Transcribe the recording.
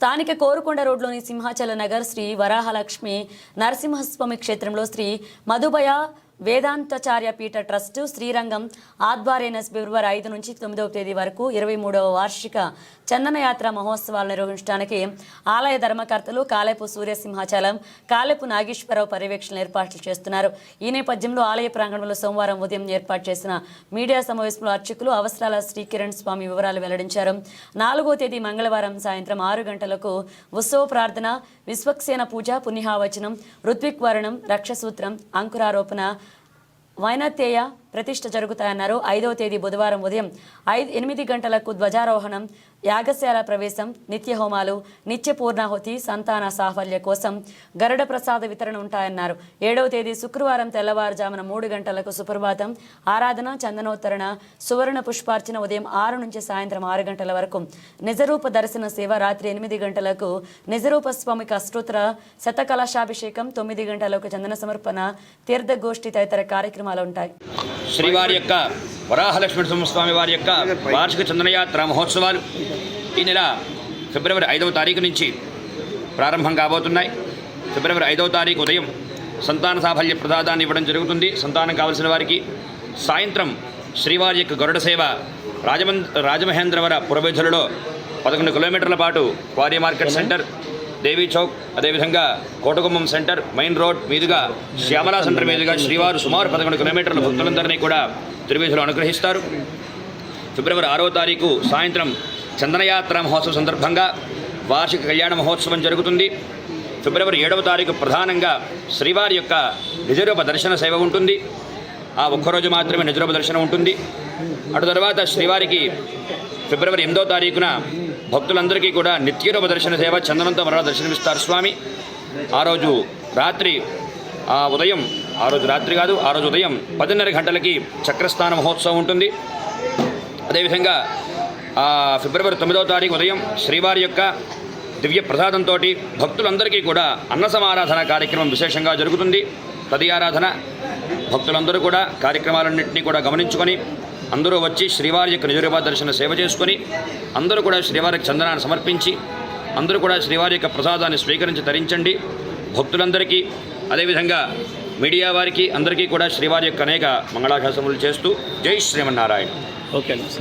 స్థానిక కోరుకొండ రోడ్లోని సింహాచల నగర్ శ్రీ వరాహలక్ష్మి నరసింహస్వామి క్షేత్రంలో శ్రీ మధుబయ వేదాంతాచార్య పీఠ ట్రస్ట్ శ్రీరంగం ఆధ్వర్యన ఫిబ్రవరి ఐదు నుంచి తొమ్మిదవ తేదీ వరకు ఇరవై మూడవ వార్షిక చందనయాత్ర మహోత్సవాలు నిర్వహించడానికి ఆలయ ధర్మకర్తలు కాలేపు సూర్యసింహాచలం కాలేపు నాగేశ్వరరావు పర్యవేక్షణ ఏర్పాట్లు చేస్తున్నారు. ఈ నేపథ్యంలో ఆలయ ప్రాంగణంలో సోమవారం ఉదయం ఏర్పాటు చేసిన మీడియా సమావేశంలో అర్చకులు అవసరాల శ్రీకిరణ్ స్వామి వివరాలు వెల్లడించారు. నాలుగో తేదీ మంగళవారం సాయంత్రం ఆరు గంటలకు ఉత్సవ ప్రార్థన విశ్వక్సేన పూజ పుణ్యహావచనం ఋత్విక్ వరణం రక్షసూత్రం అంకురారోపణ Vainateya ప్రతిష్ట జరుగుతాయన్నారు. ఐదవ తేదీ బుధవారం ఉదయం ఐదు ఎనిమిది గంటలకు ధ్వజారోహణం యాగశాల ప్రవేశం నిత్య హోమాలు నిత్య పూర్ణాహుతి సంతాన సాఫల్య కోసం గరుడ ప్రసాద వితరణ ఉంటాయన్నారు. ఏడవ తేదీ శుక్రవారం తెల్లవారుజామున మూడు గంటలకు సుప్రభాతం ఆరాధన చందనోత్తరణ సువర్ణ పుష్పార్చన ఉదయం ఆరు నుంచి సాయంత్రం ఆరు గంటల వరకు. నిజరూప దర్శన సేవ రాత్రి ఎనిమిది గంటలకు. నిజరూప స్వామికి అష్టోత్తర శతకలశాభిషేకం తొమ్మిది గంటలకు చందన సమర్పణ తీర్థగోష్ఠి తదితర కార్యక్రమాలు ఉంటాయి. శ్రీవారి యొక్క వరాహలక్ష్మణ స్వామి వారి యొక్క వార్షిక చందనయాత్ర మహోత్సవాలు ఈ నెల ఫిబ్రవరి ఐదవ తారీఖు నుంచి ప్రారంభం కాబోతున్నాయి. ఫిబ్రవరి ఐదవ తారీఖు ఉదయం సంతాన సాఫల్య ప్రదాదాన్ని ఇవ్వడం జరుగుతుంది. సంతానం కావలసిన వారికి సాయంత్రం శ్రీవారి యొక్క గరుడ సేవ రాజమం రాజమహేంద్రవర పురవేధులలో పదకొండు కిలోమీటర్ల పాటు quarry market centre Devi Chowk అదేవిధంగా కోటగుమ్మం సెంటర్ మెయిన్ రోడ్ మీదుగా శ్యామలా సెంటర్ మీదుగా శ్రీవారు సుమారు పదకొండు కిలోమీటర్ల భక్తులందరినీ కూడా తిరువీధులు అనుగ్రహిస్తారు. ఫిబ్రవరి ఆరో తారీఖు సాయంత్రం చందనయాత్ర మహోత్సవం సందర్భంగా వార్షిక కళ్యాణ మహోత్సవం జరుగుతుంది. ఫిబ్రవరి ఏడవ తారీఖు ప్రధానంగా శ్రీవారి యొక్క నిజరూప దర్శన సేవ ఉంటుంది. ఆ ఒక్కరోజు మాత్రమే నిజరూప దర్శనం ఉంటుంది. అటు తర్వాత శ్రీవారికి ఫిబ్రవరి ఎనిమిదో తారీఖున భక్తులందరికీ కూడా నిత్యరూప దర్శన సేవ చందనంతో మరలా దర్శనమిస్తారు స్వామి. ఆ రోజు రాత్రి ఆ ఉదయం ఆ రోజు రాత్రి కాదు ఆ రోజు ఉదయం పదిన్నర గంటలకి చక్రస్థాన మహోత్సవం ఉంటుంది. అదేవిధంగా ఆ ఫిబ్రవరి తొమ్మిదవ తారీఖు ఉదయం శ్రీవారి యొక్క దివ్య ప్రసాదంతో భక్తులందరికీ కూడా అన్న సమారాధన కార్యక్రమం విశేషంగా జరుగుతుంది. తదియారాధన భక్తులందరూ కూడా కార్యక్రమాలన్నింటినీ కూడా గమనించుకొని అందరూ వచ్చి శ్రీవారి యొక్క నిజరూప దర్శన సేవ చేసుకొని అందరూ కూడా శ్రీవారికి చందనాన్ని సమర్పించి అందరూ కూడా శ్రీవారి యొక్క ప్రసాదాన్ని స్వీకరించి తరించండి. భక్తులందరికీ అదేవిధంగా మీడియా వారికి అందరికీ కూడా శ్రీవారి యొక్క అనేక మంగళాశాసములు చేస్తూ జై శ్రీమన్నారాయణ. ఓకే